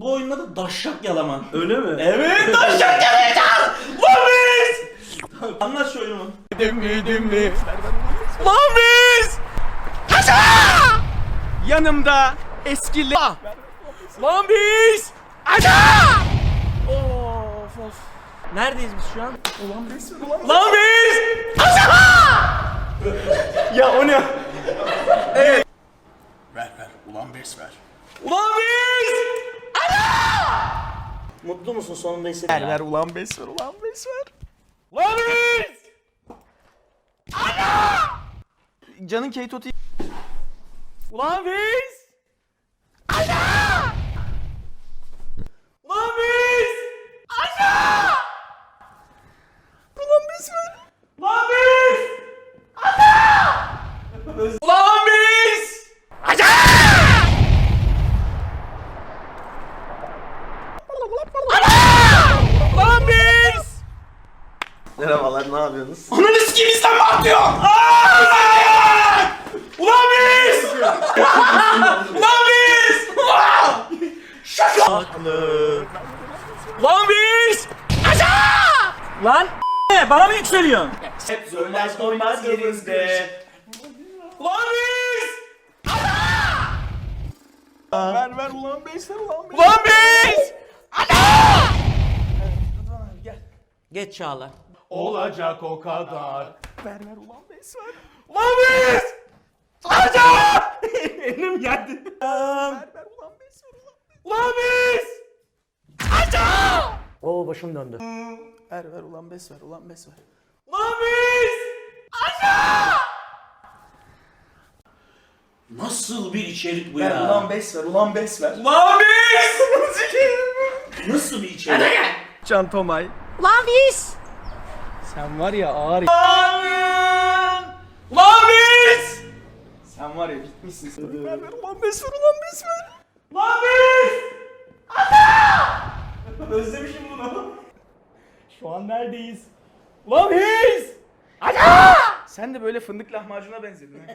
oyunun adı Daşşak Yalaman. Öyle mi? Evet Daşşak Yalayacağız! Biz! Anlat şu oyunu. Lan biz! Yanımda eskili... Lan biz! Aşağı! Of of. Neredeyiz biz şu an? Ulan biz! Lan biz! Ya o ne? Ver ver ulan bes ver. Ulan biz! Mutlu musun sonunda hissettin? Ver ver ulan beş ver ulan beş ver. Lan biz! Canın Kate Oti... Ulan biz! Ana! Ulan biz! Ana! Ulan biz ver. Lan biz! Ana! Ulan biz! Ana! Lan biz! Merhabalar ne yapıyorsunuz? Ananı sikeyim İslam mı atıyor? Ulan biz! Ulan biz! Şaka! Lan biz! Aşağı! Lan? Bana mı yükseliyorsun? Hep söyler doymaz yerimizde. Lan biz! Ver ver ulan beş ver ulan beş. Lan biz! Gel. Geç Çağla. Olacak o kadar. Ver ver ulan beş ver. Lan biz! Aşağı! Elim geldi. ver ver ulan beş ver ulan beş. Lan biz! Aşağı! Oo başım döndü. Ver ver ulan beş ver ulan beş ver. Lan biz! Aşağı! Nasıl bir içerik bu Ver ya? ulan beş ver ulan beş ver. Lan biz! Nasıl bir içerik? Can Tomay. Lan biz! Sen var ya ağır. Lan biz! Sen var ya bitmişsin. Ver ulan beş ver. Lan biz! Özlemişim bunu. Şu an neredeyiz? Lan biz! Sen de böyle fındık lahmacuna benzedin ha.